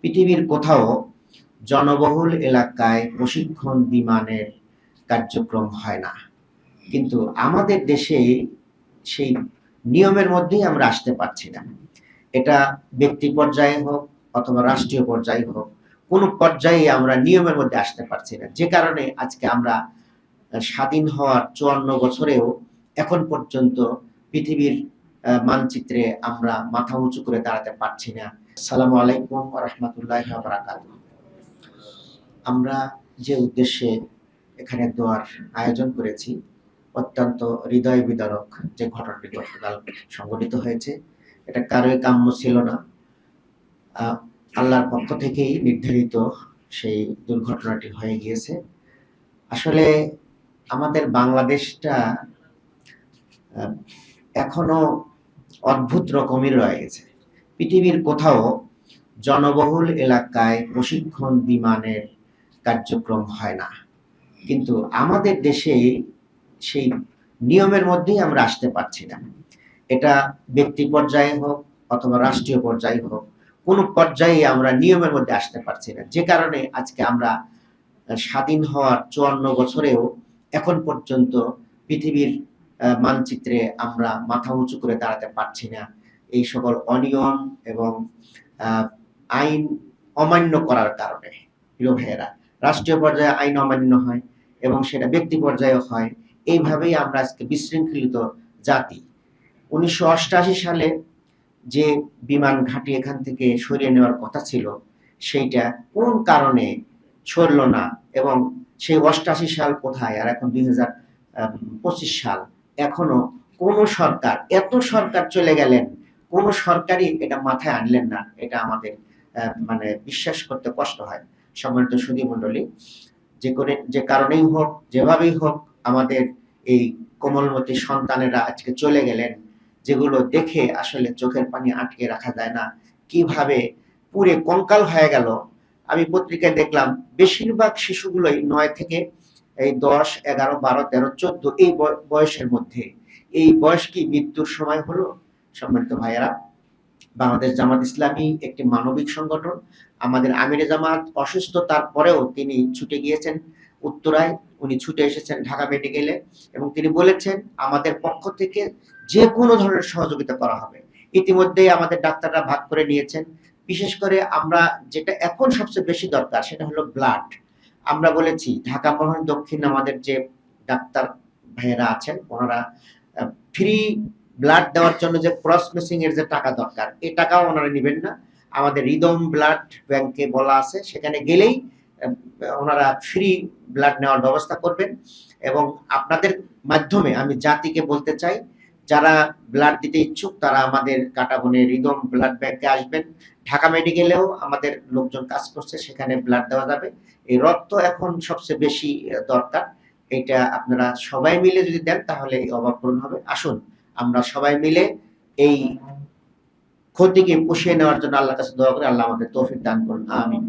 পৃথিবীর কোথাও জনবহুল এলাকায় প্রশিক্ষণ বিমানের কার্যক্রম হয় না। কিন্তু আমাদের দেশে সেই নিয়মের মধ্যেই আমরা আসতে পারছি না। এটা ব্যক্তি পর্যায়ে হোক অথবা রাষ্ট্রীয় পর্যায়ে হোক, কোনো পর্যায়ে আমরা নিয়মের মধ্যে আসতে পারছি না। যে কারণে আজকে আমরা স্বাধীন হওয়ার চুয়ান্ন বছরেও এখন পর্যন্ত পৃথিবীর মানচিত্রে আমরা মাথা উঁচু করে দাঁড়াতে পারছি না। সালামু আলাইকুম রহমতুল্লাহ বারাকাত আমরা যে উদ্দেশ্যে এখানে দোয়ার আয়োজন করেছি, অত্যন্ত হৃদয় বিদারক যে ঘটনাটি গতকাল সংঘটিত হয়েছে, এটা কারোই কাম্য ছিল না। আল্লাহর পক্ষ থেকেই নির্ধারিত সেই দুর্ঘটনাটি হয়ে গিয়েছে। আসলে আমাদের বাংলাদেশটা এখনও অদ্ভুত রকমের রয়ে গেছে। পৃথিবীর কোথাও জনবহুল এলাকায় প্রশিক্ষণ বিমানের কার্যক্রম হয় না। কিন্তু আমাদের দেশে সেই নিয়মের মধ্যেই আমরা আসতে পারছি না। এটা ব্যক্তি পর্যায়ে হোক অথবা রাষ্ট্রীয় পর্যায়ে হোক, কোনো পর্যায়ে আমরা নিয়মের মধ্যে আসতে পারছি না। যে কারণে আজকে আমরা স্বাধীন হওয়ার চুয়ান্ন বছরেও এখন পর্যন্ত পৃথিবীর মানচিত্রে আমরা মাথা উঁচু করে দাঁড়াতে পারছি না। এই সকল অনিয়ম এবং আইন অমান্য করার কারণে, প্রিয় ভাইয়েরা। রাষ্ট্রীয় পর্যায়ে আইন অমান্য হয় এবং সেটা ব্যক্তি পর্যায়ে হয়। এইভাবেই আমরা আজকে বিশৃঙ্খলিত জাতি। উনিশশো সালে যে বিমান ঘাঁটি এখান থেকে সরিয়ে নেওয়ার কথা ছিল, সেইটা কোন কারণে সরল না এবং সেই অষ্টাশি সাল কোথায় আর এখন দুই হাজার পঁচিশ সাল? এখনও কোন সরকার, এত সরকার চলে গেলেন কোন সরকারই এটা মাথায় আনলেন না। এটা আমাদের মানে বিশ্বাস করতে কষ্ট হয়। সম্মানিত সুধী মণ্ডলী, যে করে, যে কারণেই হোক, যেভাবেই হোক, আমাদের এই কোমলমতি সন্তানেরা আজকে চলে গেলেন, যেগুলো দেখে আসলে চোখের পানি আটকে রাখা যায় না। কীভাবে পুরে কঙ্কাল হয়ে গেল। আমি পত্রিকায় দেখলাম, বেশিরভাগ শিশুগুলোই নয় থেকে, এই দশ, এগারো, বারো, তেরো, চোদ্দ এই বয়- বয়সের মধ্যে। এই বয়স কি মৃত্যুর সময় হলো? সম্মানিত ভাইয়েরা, বাংলাদেশ জামাত ইসলামী একটি মানবিক সংগঠন। আমাদের আমিরে জামাত অসুস্থ, তারপরেও তিনি ছুটে গিয়েছেন উত্তরায়। উনি ছুটে এসেছেন ঢাকা মেডিকেলে এবং তিনি বলেছেন, আমাদের পক্ষ থেকে যে কোনো ধরনের সহযোগিতা করা হবে। ইতিমধ্যেই আমাদের ডাক্তাররা ভাগ করে নিয়েছেন। বিশেষ করে আমরা যেটা এখন সবচেয়ে বেশি দরকার, সেটা হলো ব্লাড। আমরা বলেছি, ঢাকা মহান দক্ষিণ আমাদের যে ডাক্তার ভাইয়েরা আছেন, ওনারা ফ্রি ব্লাড দেওয়ার জন্য যে ক্রস এর যে টাকা দরকার, এই টাকাও ওনারা নেবেন না। আমাদের রিদম ব্লাড ব্যাংকে বলা আছে, সেখানে গেলেই ওনারা ফ্রি ব্লাড নেওয়ার ব্যবস্থা করবেন। এবং আপনাদের মাধ্যমে আমি জাতিকে বলতে চাই, যারা ব্লাড দিতে ইচ্ছুক, তারা আমাদের কাটাবনে রিদম ব্লাড ব্যাংকে আসবেন। ঢাকা মেডিকেলেও আমাদের লোকজন কাজ করছে, সেখানে ব্লাড দেওয়া যাবে। এই রক্ত এখন সবচেয়ে বেশি দরকার। এটা আপনারা সবাই মিলে যদি দেন, তাহলে এই অভাব পূরণ হবে। আসুন আমরা সবাই মিলে এই ক্ষতিকে পুষিয়ে নেওয়ার জন্য আল্লাহ কাছে দোয়া করে। আল্লাহ আমাদের তৌফিক দান করুন। আমিন।